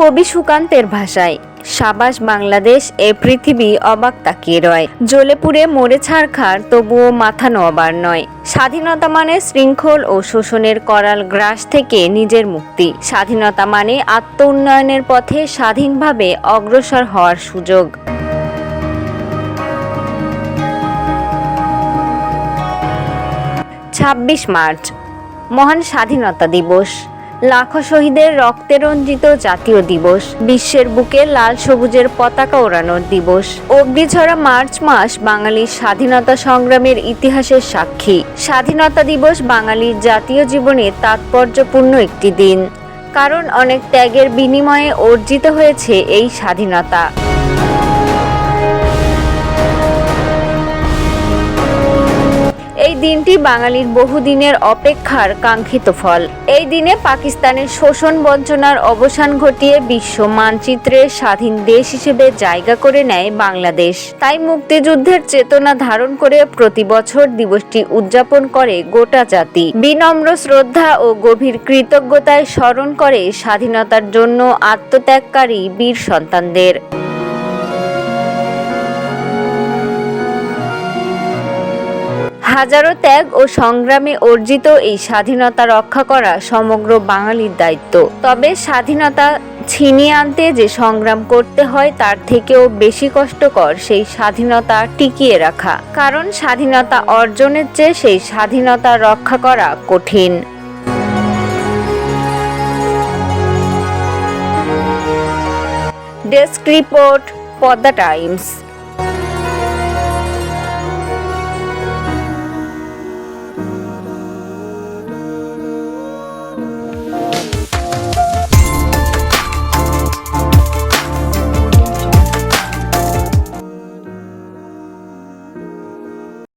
কবি সুকান্তের ভাষায়, সাবাস বাংলাদেশ, এ পৃথিবী অবাক তাকিয়ে রয়। জ্বলে পুড়ে মরে ছাড়খার তবুও মাথা নোয়াবার নয়। স্বাধীনতা মানে শৃঙ্খল ও শোষণের করাল গ্রাস থেকে নিজের মুক্তি। স্বাধীনতা মানে আত্ম উন্নয়নের পথে স্বাধীনভাবে অগ্রসর হওয়ার সুযোগ। ছাব্বিশ মার্চ, মহান স্বাধীনতা দিবস। লাখো শহীদের রক্তে রঞ্জিত জাতীয় দিবস, বিশ্বের বুকে লাল সবুজের পতাকা ওড়ানোর দিবস, অগ্নিঝরা মার্চ মাস বাঙালির স্বাধীনতা সংগ্রামের ইতিহাসের সাক্ষী। স্বাধীনতা দিবস বাঙালির জাতীয় জীবনে তাৎপর্যপূর্ণ একটি দিন, কারণ অনেক ত্যাগের বিনিময়ে অর্জিত হয়েছে এই স্বাধীনতা। দিনটি বাঙালির বহুদিনের অপেক্ষার কাঙ্ক্ষিত ফল। এই দিনে পাকিস্তানের শোষণ বঞ্চনার অবসান ঘটিয়ে বিশ্ব মানচিত্রে স্বাধীন দেশ হিসেবে জায়গা করে নেয় বাংলাদেশ। তাই মুক্তিযুদ্ধের চেতনা ধারণ করে প্রতি বছর দিবসটি উদযাপন করে গোটা জাতি। বিনম্র শ্রদ্ধা ও গভীর কৃতজ্ঞতায় স্মরণ করে স্বাধীনতার জন্য আত্মত্যাগকারী বীর সন্তানদের। হাজারো ত্যাগ ও সংগ্রামে অর্জিত এই স্বাধীনতা রক্ষা করা সমগ্র বাঙালির দায়িত্ব। তবে স্বাধীনতা ছিনিয়ে আনতে যে সংগ্রাম করতে হয়, তার থেকেও বেশি কষ্টকর সেই স্বাধীনতা টিকিয়ে রাখা। কারণ স্বাধীনতা অর্জনের চেয়ে সেই স্বাধীনতা রক্ষা করা কঠিন। Desk report, Padma Times.